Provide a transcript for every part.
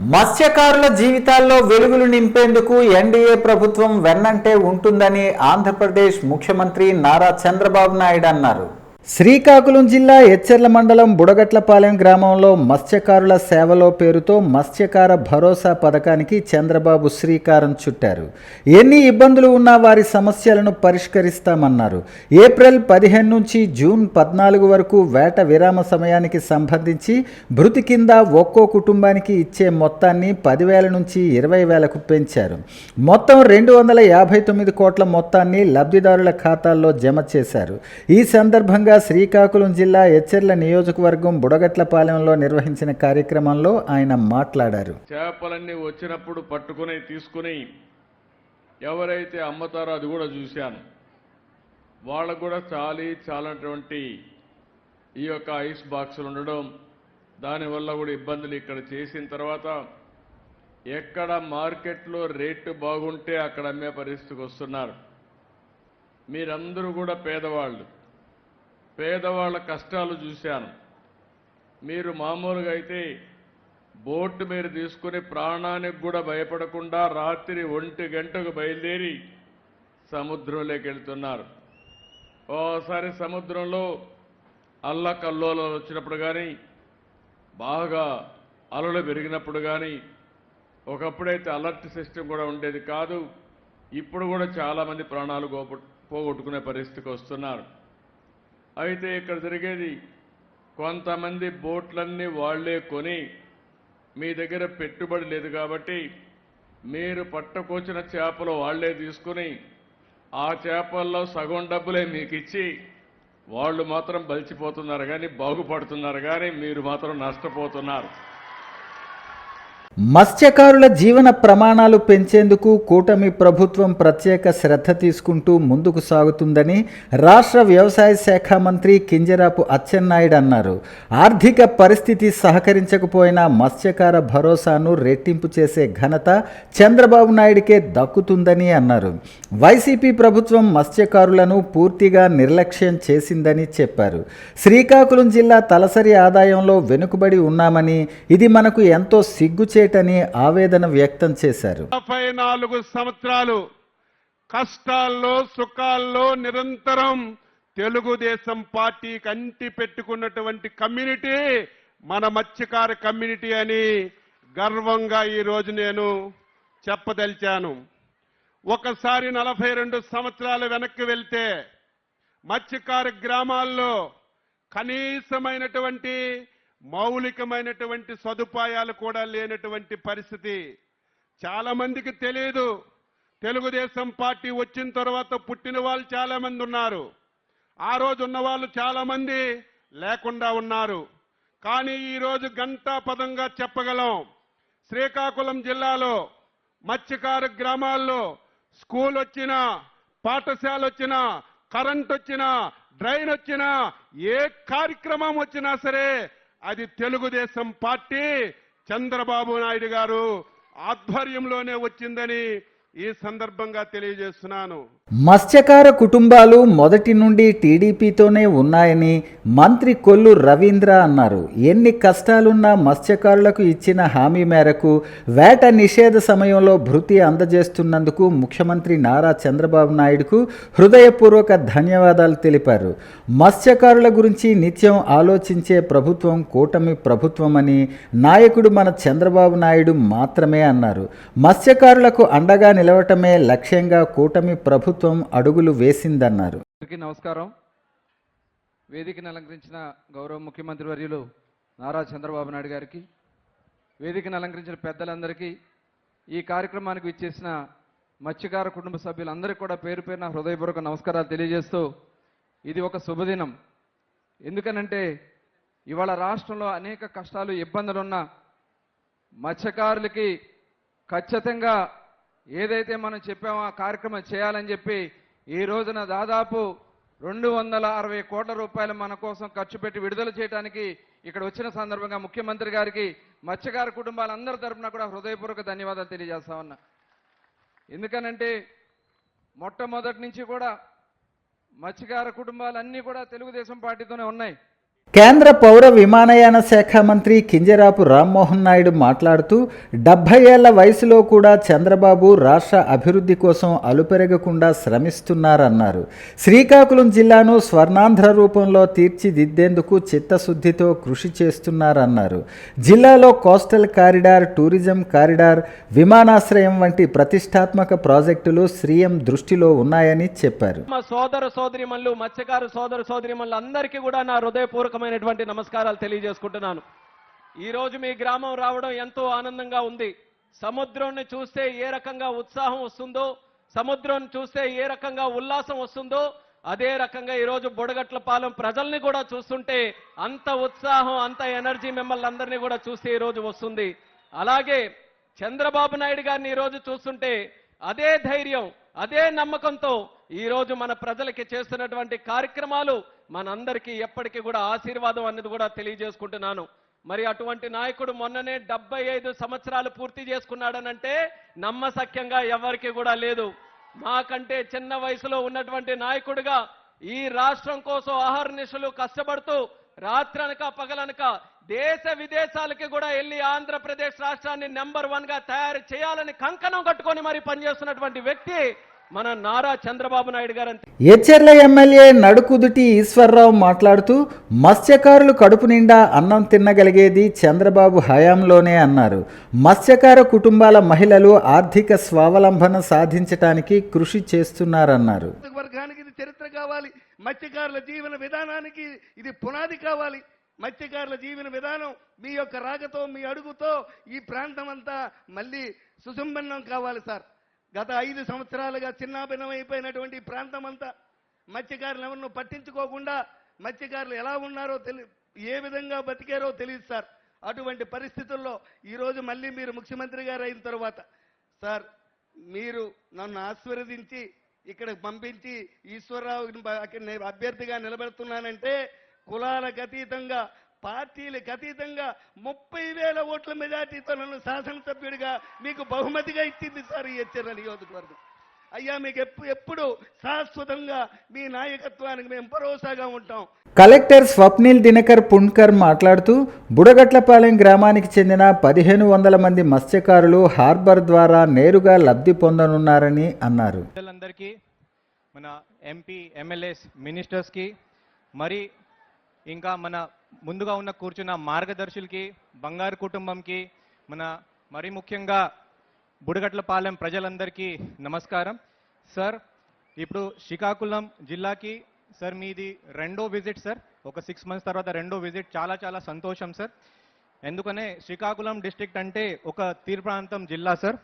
మత్స్యకారుల జీవితాల్లో వెలుగులు నింపేందుకు ఎన్డీఏ ప్రభుత్వం వెన్నంటే ఉంటుందని ఆంధ్రప్రదేశ్ ముఖ్యమంత్రి నారా చంద్రబాబు నాయుడు అన్నారు. శ్రీకాకుళం జిల్లా ఎచ్చెర్ల మండలం బుడగట్లపాలెం గ్రామంలో మత్స్యకారుల సేవలో పేరుతో మత్స్యకార భరోసా పథకానికి చంద్రబాబు శ్రీకారం చుట్టారు. ఎన్ని ఇబ్బందులు ఉన్నా వారి సమస్యలను పరిష్కరిస్తామన్నారు. ఏప్రిల్ పదిహేను నుంచి జూన్ పద్నాలుగు వరకు వేట విరామ సమయానికి సంబంధించి భృతి కింద ఒక్కో కుటుంబానికి ఇచ్చే మొత్తాన్ని పదివేల నుంచి ఇరవై వేలకు పెంచారు. మొత్తం రెండు వందల యాభై తొమ్మిది కోట్ల మొత్తాన్ని లబ్ధిదారుల ఖాతాల్లో జమ చేశారు. ఈ సందర్భంగా శ్రీకాకుళం జిల్లా ఎచ్చెర్ల నియోజకవర్గం బుడగట్లపాలెంలో నిర్వహించిన కార్యక్రమంలో ఆయన మాట్లాడారు. చేపలన్నీ వచ్చినప్పుడు పట్టుకుని తీసుకుని ఎవరైతే అమ్ముతారో అది కూడా చూశాను. వాళ్ళకు కూడా చాలి చాలనటువంటి ఈ యొక్క ఐస్ బాక్సులు ఉండడం దానివల్ల కూడా ఇబ్బందులు ఇక్కడ చేసిన తర్వాత ఎక్కడ మార్కెట్లో రేటు బాగుంటే అక్కడ అమ్మే పరిస్థితికి వస్తున్నారు. మీరందరూ కూడా పేదవాళ్ళు. పేదవాళ్ళ కష్టాలు చూశాను. మీరు మామూలుగా అయితే బోటు మీరు తీసుకుని ప్రాణానికి కూడా భయపడకుండా రాత్రి ఒంటి గంటకు బయలుదేరి సముద్రంలోకి వెళ్తున్నారు. ఓసారి సముద్రంలో అల్లకల్లోలు వచ్చినప్పుడు కానీ బాగా అలలు పెరిగినప్పుడు కానీ ఒకప్పుడైతే అలర్ట్ సిస్టమ్ కూడా ఉండేది కాదు ఇప్పుడు కూడా చాలామంది ప్రాణాలు పోగొట్టుకునే పరిస్థితికి వస్తున్నారు. అయితే ఇక్కడ జరిగేది కొంతమంది బోట్లన్నీ వాళ్ళే కొని మీ దగ్గర పెట్టుబడి లేదు కాబట్టి మీరు పట్టుకొచ్చిన చేపలు వాళ్ళే తీసుకుని ఆ చేపల్లో సగం డబ్బులే మీకు ఇచ్చి వాళ్ళు మాత్రం బలిచిపోతున్నారు కానీ బాగుపడుతున్నారు కానీ మీరు మాత్రం నష్టపోతున్నారు. మత్స్యకారుల జీవన ప్రమాణాలు పెంచేందుకు కూటమి ప్రభుత్వం ప్రత్యేక శ్రద్ధ తీసుకుంటూ ముందుకు సాగుతుందని రాష్ట్ర వ్యవసాయ శాఖ మంత్రి కింజరాపు అచ్చెన్నాయుడు అన్నారు. ఆర్థిక పరిస్థితి సహకరించకపోయినా మత్స్యకార భరోసాను రెట్టింపు చేసే ఘనత చంద్రబాబు నాయుడికే దక్కుతుందని అన్నారు. వైసీపీ ప్రభుత్వం మత్స్యకారులను పూర్తిగా నిర్లక్ష్యం చేసిందని చెప్పారు. శ్రీకాకుళం జిల్లా తలసరి ఆదాయంలో వెనుకబడి ఉన్నామని ఇది మనకు ఎంతో సిగ్గుచేటని ఆవేదన వ్యక్తం చేశారు. నలభై నాలుగు సంవత్సరాలు కష్టాల్లో సుఖాల్లో నిరంతరం తెలుగుదేశం పార్టీకి అంటి పెట్టుకున్నటువంటి కమ్యూనిటీ మన మత్స్యకార కమ్యూనిటీ అని గర్వంగా ఈ రోజు నేను చెప్పదలిచాను. ఒకసారి నలభై రెండు సంవత్సరాలు వెనక్కి వెళ్తే మత్స్యకార గ్రామాల్లో కనీసమైనటువంటి మౌలికమైనటువంటి సదుపాయాలు కూడా లేనటువంటి పరిస్థితి. చాలా మందికి తెలియదు తెలుగుదేశం పార్టీ వచ్చిన తర్వాత పుట్టిన వాళ్ళు చాలా మంది ఉన్నారు. ఆ రోజు ఉన్న వాళ్ళు చాలా మంది లేకుండా ఉన్నారు. కానీ ఈరోజు రోజు గంటా పదంగా చెప్పగలం. శ్రీకాకుళం జిల్లాలో మత్స్యకారు గ్రామాల్లో స్కూల్ వచ్చినా పాఠశాల వచ్చినా కరెంట్ వచ్చినా డ్రైన్ వచ్చినా ఏ కార్యక్రమం వచ్చినా సరే అది తెలుగుదేశం పార్టీ చంద్రబాబు నాయుడు గారు ఆధ్వర్యంలోనే వచ్చిందని ఈ సందర్భంగా తెలియజేస్తున్నాను. మత్స్యకార కుటుంబాలు మొదటి నుండి టీడీపీతోనే ఉన్నాయని మంత్రి కొల్లు రవీంద్ర అన్నారు. ఎన్ని కష్టాలున్నా మత్స్యకారులకు ఇచ్చిన హామీ మేరకు వేట నిషేధ సమయంలో భృతి అందజేస్తున్నందుకు ముఖ్యమంత్రి నారా చంద్రబాబు నాయుడుకు హృదయపూర్వక ధన్యవాదాలు తెలిపారు. మత్స్యకారుల గురించి నిత్యం ఆలోచించే ప్రభుత్వం కూటమి ప్రభుత్వమని నాయకుడు మన చంద్రబాబు నాయుడు మాత్రమే అన్నారు. మత్స్యకారులకు అండగా నిలవటమే లక్ష్యంగా కూటమి ప్రభుత్వం అడుగులు వేసిందన్నారు. నమస్కారం. వేదికను అలంకరించిన గౌరవ ముఖ్యమంత్రి వర్యులు నారా చంద్రబాబు నాయుడు గారికి వేదికను అలంకరించిన పెద్దలందరికీ ఈ కార్యక్రమానికి ఇచ్చేసిన మత్స్యకార కుటుంబ సభ్యులందరికీ కూడా పేరు పేరున హృదయపూర్వక నమస్కారాలు తెలియజేస్తూ ఇది ఒక శుభదినం. ఎందుకనంటే ఇవాళ రాష్ట్రంలో అనేక కష్టాలు ఇబ్బందులున్న మత్స్యకారులకి ఖచ్చితంగా ఏదైతే మనం చెప్పామో ఆ కార్యక్రమం చేయాలని చెప్పి ఈ రోజున దాదాపు రెండు వందల అరవై కోట్ల రూపాయలు మన కోసం ఖర్చు పెట్టి విడుదల చేయడానికి ఇక్కడ వచ్చిన సందర్భంగా ముఖ్యమంత్రి గారికి మత్స్యకార కుటుంబాలందరి తరఫున కూడా హృదయపూర్వక ధన్యవాదాలు తెలియజేస్తా ఉన్నా. ఎందుకనంటే మొట్టమొదటి నుంచి కూడా మత్స్యకార కుటుంబాలన్నీ కూడా తెలుగుదేశం పార్టీతోనే ఉన్నాయి. కేంద్ర పౌర విమానయాన శాఖ మంత్రి కింజరాపు రామ్మోహన్ నాయుడు మాట్లాడుతూ డెబ్బై ఏళ్ళ వయసులో కూడా చంద్రబాబు రాష్ట్ర అభివృద్ధి కోసం అలుపెరగకుండా శ్రమిస్తున్నారన్నారు. శ్రీకాకుళం జిల్లాను స్వర్ణాంధ్ర రూపంలో తీర్చిదిద్దేందుకు చిత్తశుద్ధితో కృషి చేస్తున్నారన్నారు. జిల్లాలో కోస్టల్ కారిడార్ టూరిజం కారిడార్ విమానాశ్రయం వంటి ప్రతిష్టాత్మక ప్రాజెక్టులు శ్రీఎం దృష్టిలో ఉన్నాయని చెప్పారు. మా సోదర సోదరిమల్లు మత్స్యకారు సోదర సోదరిమల్లు అందరికీ కూడా నా హృదయపూర్వకమైనటువంటి నమస్కారాలు తెలియజేసుకుంటున్నాను. ఈ రోజు మీ గ్రామం రావడం ఎంతో ఆనందంగా ఉంది. సముద్రాన్ని చూస్తే ఏ రకంగా ఉత్సాహం వస్తుందో సముద్రం చూస్తే ఏ రకంగా ఉల్లాసం వస్తుందో అదే రకంగా ఈ రోజు బుడగట్ల పాలెం ప్రజల్ని కూడా చూస్తుంటే అంత ఉత్సాహం అంత ఎనర్జీ మిమ్మల్ని అందరినీ కూడా చూస్తే ఈరోజు వస్తుంది. అలాగే చంద్రబాబు నాయుడు గారిని ఈ రోజు చూస్తుంటే అదే ధైర్యం అదే నమ్మకంతో ఈ రోజు మన ప్రజలకి చేస్తున్నటువంటి కార్యక్రమాలు మనందరికీ ఎప్పటికీ కూడా ఆశీర్వాదం అనేది కూడా తెలియజేసుకుంటున్నాను. మరి అటువంటి నాయకుడు మొన్ననే డెబ్బై ఐదు సంవత్సరాలు పూర్తి చేసుకున్నాడనంటే నమ్మసక్యంగా ఎవరికి కూడా లేదు. మాకంటే చిన్న వయసులో ఉన్నటువంటి నాయకుడిగా ఈ రాష్ట్రం కోసం ఆహర్నిశలు కష్టపడుతూ రాత్రనక పగలనక దేశ విదేశాలకి కూడా వెళ్ళి ఆంధ్రప్రదేశ్ రాష్ట్రాన్ని నెంబర్ వన్గా తయారు చేయాలని కంకణం కట్టుకొని మరి పనిచేస్తున్నటువంటి వ్యక్తి మన నారా చంద్రబాబు నాయుడు గారు ఎచ్చెర్ల ఎమ్మెల్యే నడుకుదుటి ఈశ్వరరావు మాట్లాడుతూ మత్స్యకారులు కడుపు నిండా అన్నం తినగలిగేది చంద్రబాబు హయాంలోనే అన్నారు. మత్స్యకార కుటుంబాల మహిళలు ఆర్థిక స్వావలంబన సాధించటానికి కృషి చేస్తున్నారన్నారు. వర్గానికి ఇది చరిత్ర కావాలి. మత్స్యకారుల జీవన విధానానికి ఇది పునాది కావాలి. మత్స్యకారుల జీవన విధానం మీ యొక్క రాకతో మీ అడుగుతో ఈ ప్రాంతం అంతా మళ్ళీ సుసంపన్నం కావాలి సార్. గత ఐదు సంవత్సరాలుగా చిన్నాభిన్నమైపోయినటువంటి ప్రాంతం అంతా మత్స్యకారులు ఎవరినో పట్టించుకోకుండా మత్స్యకారులు ఎలా ఉన్నారో తెలి ఏ విధంగా బతికారో తెలియదు సార్. అటువంటి పరిస్థితుల్లో ఈరోజు మళ్ళీ మీరు ముఖ్యమంత్రి గారు అయిన తర్వాత సార్ మీరు నన్ను ఆశీర్వదించి ఇక్కడ పంపించి ఈశ్వరరావు అక్కడ అభ్యర్థిగా నిలబెడుతున్నానంటే కులాలకు అతీతంగా పార్టీలకు అతీతంగా ముప్పై వేల ఓట్ల మెజార్టీతో నన్ను శాసనసభ్యుడిగా మీకు బహుమతిగా ఇచ్చింది సార్ ఈ హెచ్చరిక నియోజకవర్గం. అయ్యా మీకు ఎప్పుడు ఎప్పుడు శాశ్వతంగా మీ నాయకత్వానికి మేము భరోసాగా ఉంటాం. కలెక్టర్ స్వప్నిల్ దినకర్ పుణ్కర్ మాట్లాడుతూ బుడగట్లపాలెం గ్రామానికి చెందిన పదిహేను వందల మంది మత్స్యకారులు హార్బర్ ద్వారా నేరుగా లబ్ధి పొందనున్నారని అన్నారు. ప్రజలందరికీ మన ఎంపీ ఎమ్మెల్యేస్ మినిస్టర్స్కి మరి ఇంకా మన ముందుగా ఉన్న కూర్చున్న మార్గదర్శులకి బంగారు కుటుంబంకి మన మరి ముఖ్యంగా బుడగట్లపాలెం ప్రజలందరికీ నమస్కారం. సార్ ఇప్పుడు శ్రీకాకుళం జిల్లాకి సార్ మీది రెండో విజిట్ సార్. ఒక సిక్స్ మంత్స్ తర్వాత రెండో విజిట్. చాలా చాలా సంతోషం సార్. ఎందుకనే శ్రీకాకుళం డిస్టిక్ అంటే ఒక తీర ప్రాంతం జిల్లా సార్.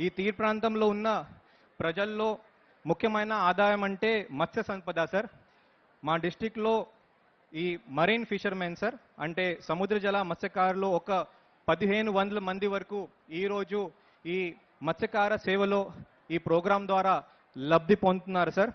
ఈ తీర ప్రాంతంలో ఉన్న ప్రజల్లో ముఖ్యమైన ఆదాయం అంటే మత్స్య సంపద సార్. మా డిస్టిక్లో ఈ మరీన్ ఫిషర్మెన్ సార్ అంటే సముద్ర జల మత్స్యకారులు ఒక పదిహేను వందల మంది వరకు ఈరోజు ఈ మత్స్యకార సేవలో ఈ ప్రోగ్రాం ద్వారా లబ్ధి పొందుతున్నారు సార్